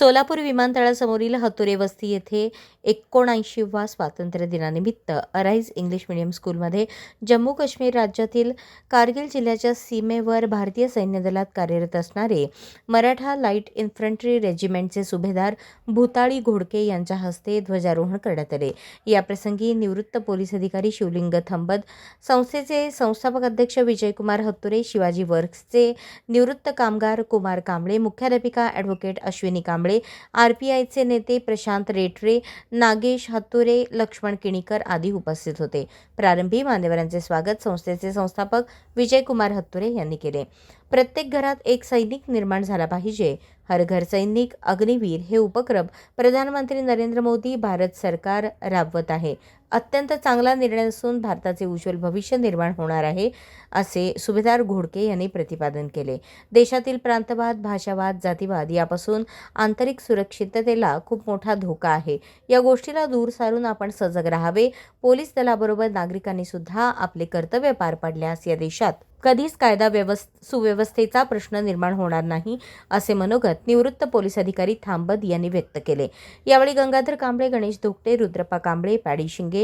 सोलापूर विमानतळासमोरील हतुरे वस्ती येथे एकोणऐंशीवा स्वातंत्र्य दिनानिमित्त अराईज इंग्लिश मिडियम स्कूलमध्ये जम्मू काश्मीर राज्यातील कारगिल जिल्ह्याच्या सीमेवर भारतीय सैन्य दलात कार्यरत असणारे मराठा लाइट इन्फंट्री रेजिमेंटचे सुभेदार भूताळी घोडके यांच्या हस्ते ध्वजारोहण करण्यात आले. याप्रसंगी निवृत्त पोलीस अधिकारी शिवलिंग थंबद संस्थेचे संस्थापक अध्यक्ष विजयकुमार हत्तुरे शिवाजी वर्क्सचे निवृत्त कामगार कुमार कांबळे मुख्याध्यापिका advocate Ashwini Kamble R P आयचे नेते प्रशांत रेटरे नागेश हत्तुरे लक्ष्मण किणीकर आदी उपस्थित होते. प्रारंभी मान्यवरांचे स्वागत संस्थेचे संस्थापक विजयकुमार हत्तुरे यांनी केले. प्रत्येक घरात एक सैनिक निर्माण झाला पाहिजे. हर घर सैनिक अग्निवीर हे उपक्रम प्रधानमंत्री नरेंद्र मोदी भारत सरकार राबवत आहे. अत्यंत चांगला निर्णय असून भारताचे उज्ज्वल भविष्य निर्माण होणार आहे असे सुभेदार घोडके यांनी प्रतिपादन केले. देशातील प्रांतवाद भाषावाद जातीवाद यापासून आंतरिक सुरक्षिततेला खूप मोठा धोका आहे. या गोष्टीला दूर सारून आपण सजग राहावे. पोलीस दलाबरोबर नागरिकांनी सुद्धा आपले कर्तव्य पार पाडल्यास या देशात कधीच कायदा व्यवस्थ सुव्यवस्थेचा प्रश्न निर्माण होणार नाही असे मनोगत निवृत्त पोलीस अधिकारी थांबद यांनी व्यक्त केले. यावेळी गंगाधर कांबळे गणेश धोकटे रुद्रप्पा कांबळे पॅडी शिंगे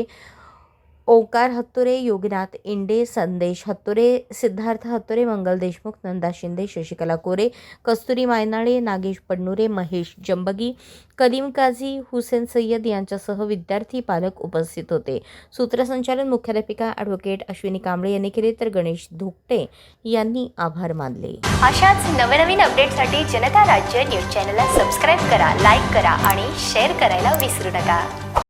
ओंकार हत्तुरे योगनाथ इंडे संदेश हत्तुरे सिद्धार्थ हत्तुरे मंगल देशमुख नंदा शिंदे शशिकला कोरे कस्तुरी मायनाळे नागेश पडनुरे महेश जंबगी कलीम काझी हुसेन सय्यद यांच्यासह विद्यार्थी पालक उपस्थित होते. सूत्रसंचालन मुख्याध्यापिका ॲडव्होकेट अश्विनी कांबळे यांनी केले तर गणेश धुकटे यांनी आभार मानले. अशाच नवनवीन अपडेटसाठी जनता राज्य न्यूज चॅनलला सबस्क्राईब करा लाईक करा आणि शेअर करायला विसरू नका.